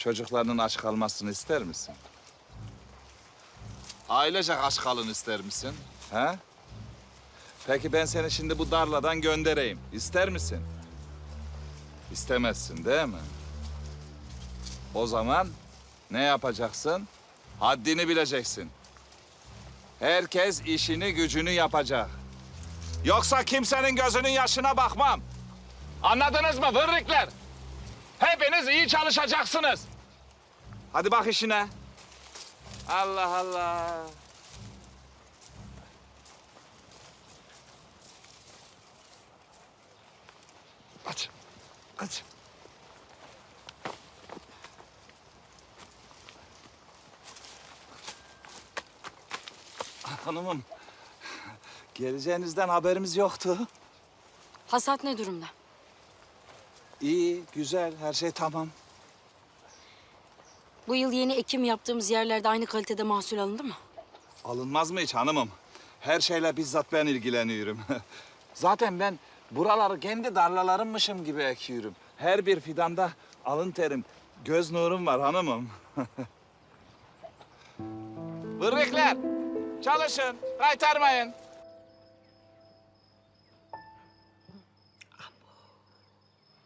çocuklarının aç kalmasını ister misin? Ailecek aç kalın ister misin? He? Peki ben seni şimdi bu darladan göndereyim. İster misin? İstemezsin değil mi? O zaman ne yapacaksın? Haddini bileceksin. Herkes işini gücünü yapacak. Yoksa kimsenin gözünün yaşına bakmam. Anladınız mı vırrikler? Hepiniz iyi çalışacaksınız. Hadi bak işine. Allah Allah. Aç. Aç. Hanımım, geleceğinizden haberimiz yoktu. Hasat ne durumda? İyi, güzel, her şey tamam. Bu yıl yeni ekim yaptığımız yerlerde aynı kalitede mahsul alındı mı? Alınmaz mı hiç hanımım? Her şeyle bizzat ben ilgileniyorum. Zaten ben buraları kendi darlalarımmışım gibi ekiyorum. Her bir fidanda alın terim, göz nurum var hanımım. Vırrıklar, çalışın, kaytarmayın.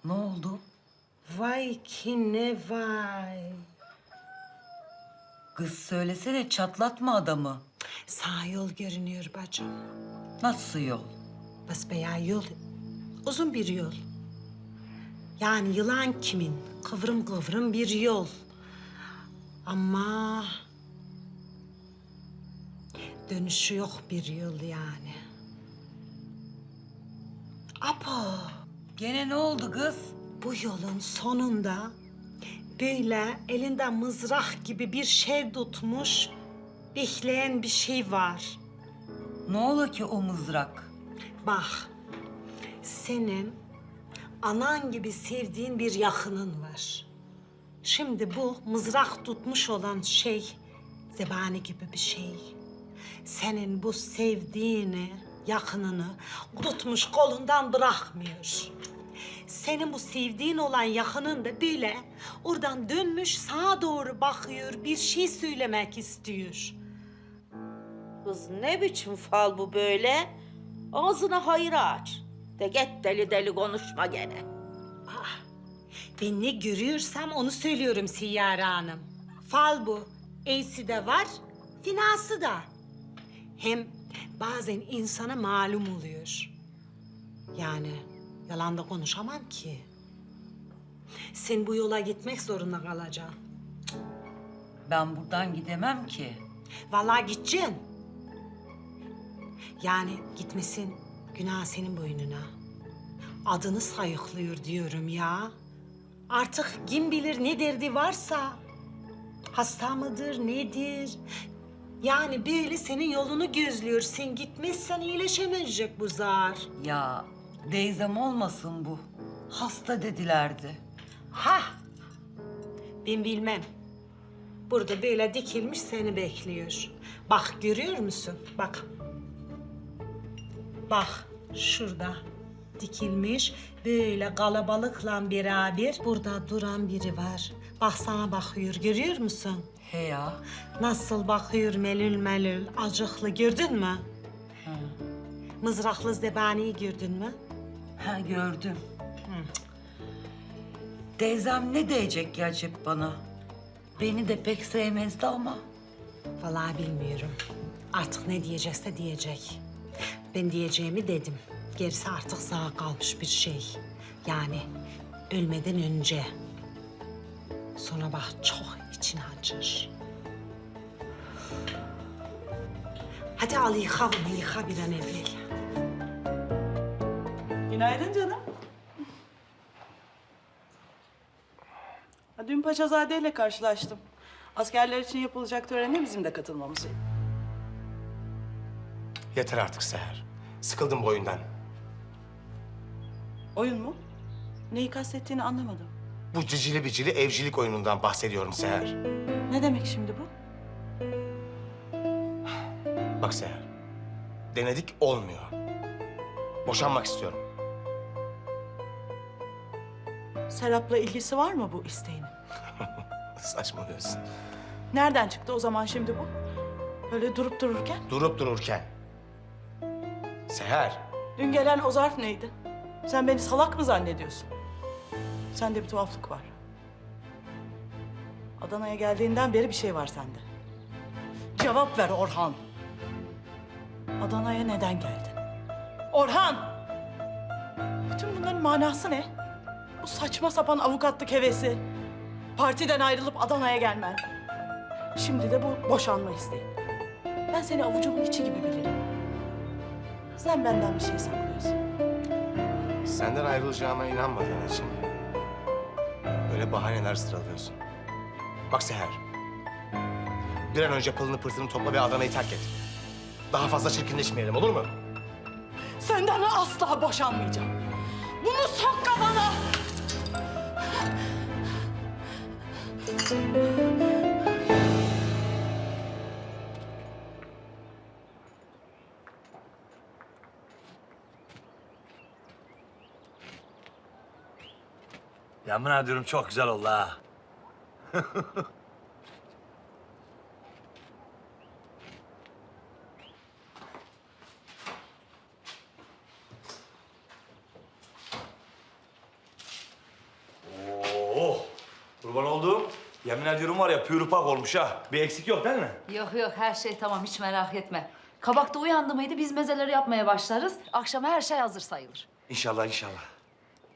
Ne oldu? Vay ki ne vay. Kız söylesene çatlatma adamı. Sağ yol görünüyor bacım. Nasıl yol? Basbayağı yol. Uzun bir yol. Yani yılan kimin? Kıvrım kıvrım bir yol. Ama... Dönüşü yok bir yol yani. Apo, Gene ne oldu kız? bu yolun sonunda böyle elinde mızrak gibi bir şey tutmuş, bekleyen bir şey var. Ne ola ki o mızrak? Bak, senin anan gibi sevdiğin bir yakının var. Şimdi bu mızrak tutmuş olan şey zebani gibi bir şey. Senin bu sevdiğini, yakınını tutmuş kolundan bırakmıyor. Senin bu sevdiğin olan yakının da böyle oradan dönmüş sağa doğru bakıyor, bir şey söylemek istiyor. Kız ne biçim fal bu böyle? Ağzını hayır aç. De git deli deli konuşma gene. Ben ne görüyorsam onu söylüyorum Siyyare Hanım. Fal bu. E'si de var, finası da. Hem bazen insana malum oluyor. Yani yalan da konuşamam ki. Sen bu yola gitmek zorunda kalacaksın. Ben buradan gidemem ki. Vallahi gideceksin. Yani gitmesin günah senin boynuna. Adını sayıklıyor diyorum ya. Artık kim bilir ne derdi varsa. Hasta mıdır, nedir? Yani böyle senin yolunu gözlüyor. Sen gitmezsen iyileşemeyecek bu zar. Ya teyzem olmasın bu. Hasta dedilerdi. Ha! Ben bilmem. Burada böyle dikilmiş seni bekliyor. Bak görüyor musun? Bak. Bak şurada dikilmiş böyle kalabalıkla beraber burada duran biri var. Bak sana bakıyor görüyor musun? He ya. Nasıl bakıyor melül melül acıklı gördün mü? Mızraklı zebaniyi gördün mü? Ha gördüm. Teyzem ne diyecek ki acaba bana? Beni de pek sevmezdi ama. Vallahi bilmiyorum. Artık ne diyecekse diyecek. Ben diyeceğimi dedim. Gerisi artık sağ kalmış bir şey. Yani ölmeden önce. Sonra bak çok için acır. Hadi al yıka bunu, yıka bir an evvel. Günaydın canım. Ha, Dün Paşazade ile karşılaştım. Askerler için yapılacak törene bizim de katılmamızı. Yeter artık Seher. Sıkıldım bu oyundan. Oyun mu? Neyi kastettiğini anlamadım. Bu cicili bicili evcilik oyunundan bahsediyorum Seher. Ne demek şimdi bu? Bak Seher, denedik olmuyor. Boşanmak istiyorum. Serap'la ilgisi var mı bu isteğinin? Saçmalıyorsun. Nereden çıktı o zaman şimdi bu? Öyle durup dururken. Durup dururken. Seher, Dün gelen o zarf neydi? Sen beni salak mı zannediyorsun? Sende bir tuhaflık var. Adana'ya geldiğinden beri bir şey var sende. Cevap ver Orhan. Adana'ya neden geldin? Orhan! Bütün bunların manası ne? Bu saçma sapan avukatlık hevesi. Partiden ayrılıp Adana'ya gelmen. Şimdi de bu boşanma isteği. Ben seni avucumun içi gibi bilirim. Sen benden bir şey saklıyorsun. senden ayrılacağıma inanmadığın için böyle bahaneler sıralıyorsun. Bak Seher, bir an önce pılını pırtını topla ve Adana'yı terk et. Daha fazla çirkinleşmeyelim olur mu? Senden asla boşanmayacağım. Bunu sok kafana. Yemin ediyorum çok güzel oldu ha. kurban olduğum. Yemin ediyorum var ya pürüpak olmuş ha. Bir eksik yok değil mi? Yok yok her şey tamam hiç merak etme. Kabak da uyandı mıydı biz mezeleri yapmaya başlarız. Akşama her şey hazır sayılır. İnşallah inşallah.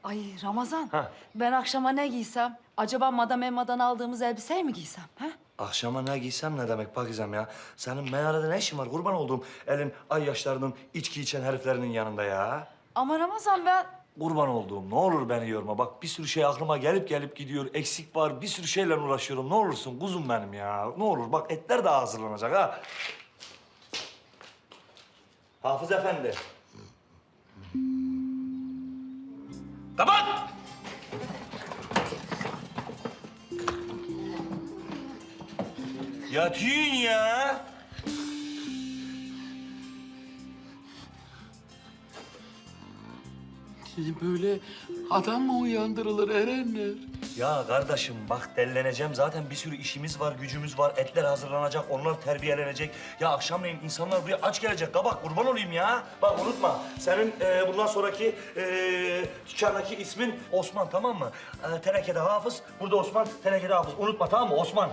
Ay Ramazan Ha. ben akşama ne giysem? Acaba Madame Emma'dan aldığımız elbiseyi mi giysem? Ha? Akşama ne giysem ne demek Pakizem ya? Senin meyhanede ne işin var kurban olduğum elin ay yaşlarının içki içen heriflerinin yanında ya. Ama Ramazan ben... Kurban olduğum ne olur beni yorma. Bak bir sürü şey aklıma gelip gelip gidiyor. Eksik var bir sürü şeyle uğraşıyorum. Ne olursun kuzum benim ya. Ne olur bak etler de hazırlanacak ha. Hafız efendi. Kapat! Yatıyorsun ya. Böyle adam mı uyandırılır Erenler? Ya kardeşim bak delleneceğim. Zaten bir sürü işimiz var, gücümüz var. Etler hazırlanacak, onlar terbiyelenecek. Ya akşamleyin insanlar buraya aç gelecek. Kabak kurban olayım ya. Bak unutma. Senin e, bundan sonraki e, dükkandaki ismin Osman tamam mı? E, tenekede Hafız. Burada Osman, tenekede Hafız. Unutma tamam mı Osman?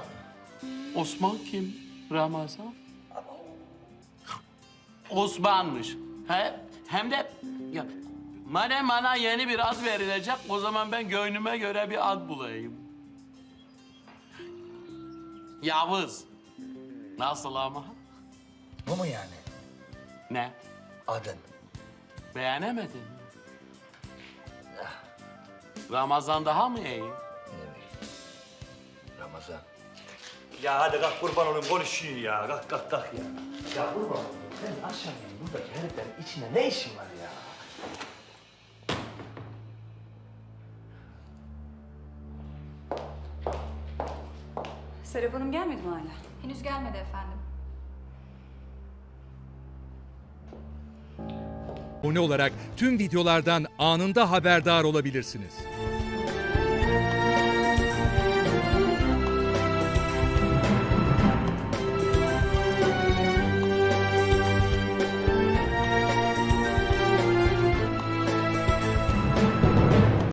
Osman kim? Ramazan? Osman'mış. He, hem de madem bana yeni bir ad verilecek o zaman ben gönlüme göre bir ad bulayım. Yavuz. Nasıl ama? Bu mu yani? Ne? Adın. Beğenemedin mi? Ramazan daha mı iyi? Ramazan. Ya hadi kalk kurban olayım konuşuyor ya. Kalk kalk kalk ya. Ya kurban olayım. Senin akşamleyin buradaki heriflerin içinde ne işin var ya? Serap Hanım gelmedi mi hala? Henüz gelmedi efendim. abone olarak tüm videolardan anında haberdar olabilirsiniz.